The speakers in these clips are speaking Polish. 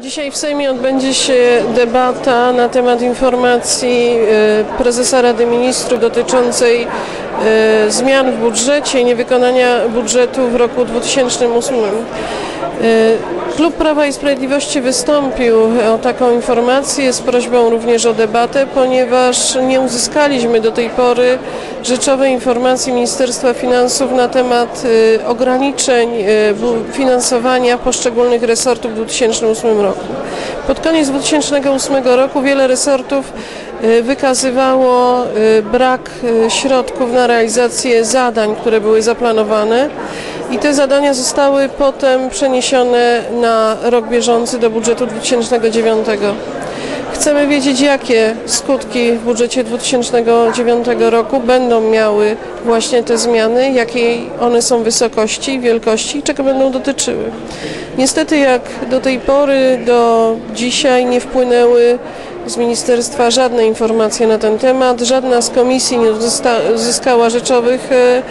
Dzisiaj w Sejmie odbędzie się debata na temat informacji e, prezesa Rady Ministrów dotyczącej zmian w budżecie i niewykonania budżetu w roku 2008. E, Klub Prawa i Sprawiedliwości wystąpił o taką informację z prośbą również o debatę, ponieważ nie uzyskaliśmy do tej pory rzeczowej informacji Ministerstwa Finansów na temat e, ograniczeń finansowania poszczególnych resortów w 2008 roku. Pod koniec 2008 roku wiele resortów wykazywało e, brak e, środków na realizację zadań, które były zaplanowane i te zadania zostały potem przeniesione na rok bieżący do budżetu 2009. Chcemy wiedzieć, jakie skutki w budżecie 2009 roku będą miały właśnie te zmiany, jakiej one są wysokości wielkości i czego będą dotyczyły. Niestety, jak do tej pory, do dzisiaj nie wpłynęły z ministerstwa żadne informacje na ten temat, żadna z komisji nie uzyska- uzyskała rzeczowych e,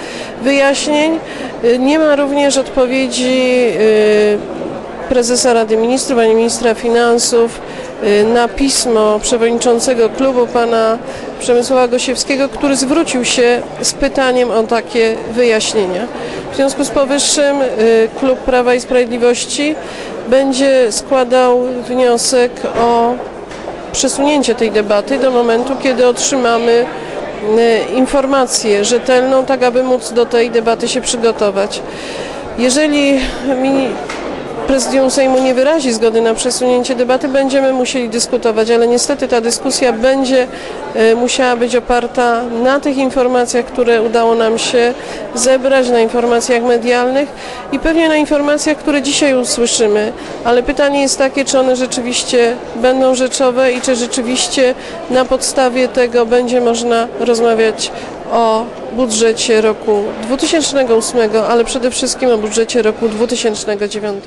wyjaśnień. E, Nie ma również odpowiedzi e, prezesa Rady Ministrów, ani ministra finansów na pismo przewodniczącego klubu pana Przemysława Gosiewskiego, który zwrócił się z pytaniem o takie wyjaśnienia. W związku z powyższym klub Prawa i Sprawiedliwości będzie składał wniosek o przesunięcie tej debaty do momentu, kiedy otrzymamy y, informację rzetelną, tak aby móc do tej debaty się przygotować. Jeżeli mi Prezydium Sejmu nie wyrazi zgody na przesunięcie debaty, będziemy musieli dyskutować, ale niestety ta dyskusja będzie e, musiała być oparta na tych informacjach, które udało nam się zebrać, na informacjach medialnych i pewnie na informacjach, które dzisiaj usłyszymy. Ale pytanie jest takie, czy one rzeczywiście będą rzeczowe i czy rzeczywiście na podstawie tego będzie można rozmawiać o budżecie roku 2008, ale przede wszystkim o budżecie roku 2009.